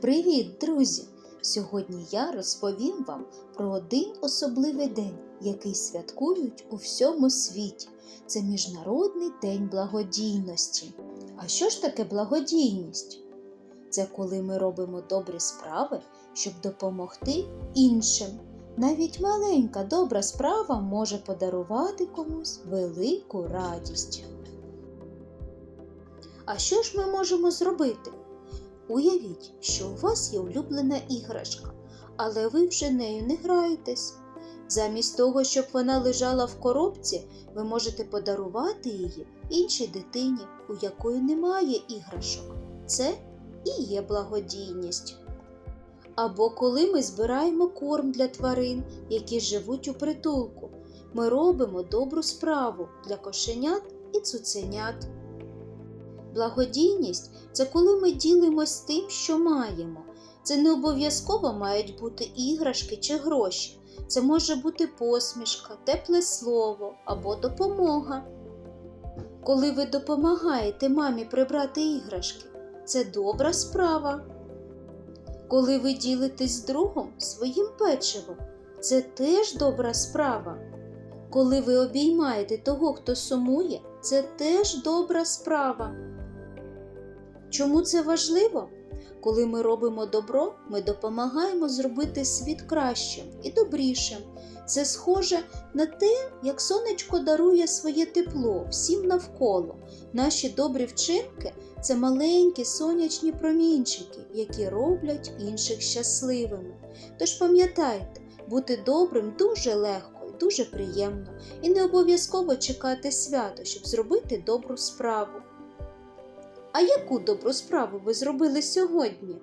Привіт, друзі! Сьогодні я розповім вам про один особливий день, який святкують у всьому світі. Це Міжнародний день благодійності. А що ж таке благодійність? Це коли ми робимо добрі справи, щоб допомогти іншим. Навіть маленька добра справа може подарувати комусь велику радість. А що ж ми можемо зробити? Уявіть, що у вас є улюблена іграшка, але ви вже нею не граєтесь. Замість того, щоб вона лежала в коробці, ви можете подарувати її іншій дитині, у якої немає іграшок. Це і є благодійність. Або коли ми збираємо корм для тварин, які живуть у притулку, ми робимо добру справу для кошенят і цуценят. Благодійність це коли ми ділимось тим, що маємо. Це не обов'язково мають бути іграшки чи гроші. Це може бути посмішка, тепле слово або допомога. Коли ви допомагаєте мамі прибрати іграшки, це добра справа. Коли ви ділитесь з другом своїм печивом, це теж добра справа. Коли ви обіймаєте того, хто сумує, це теж добра справа. Чому це важливо? Коли ми робимо добро, ми допомагаємо зробити світ кращим і добрішим. Це схоже на те, як сонечко дарує своє тепло всім навколо. Наші добрі вчинки це маленькі сонячні промінчики, які роблять інших щасливими. Тож пам'ятайте, бути добрим дуже легко і дуже приємно, і не обов'язково чекати свято, щоб зробити добру справу. А яку добру справу ви зробили сьогодні?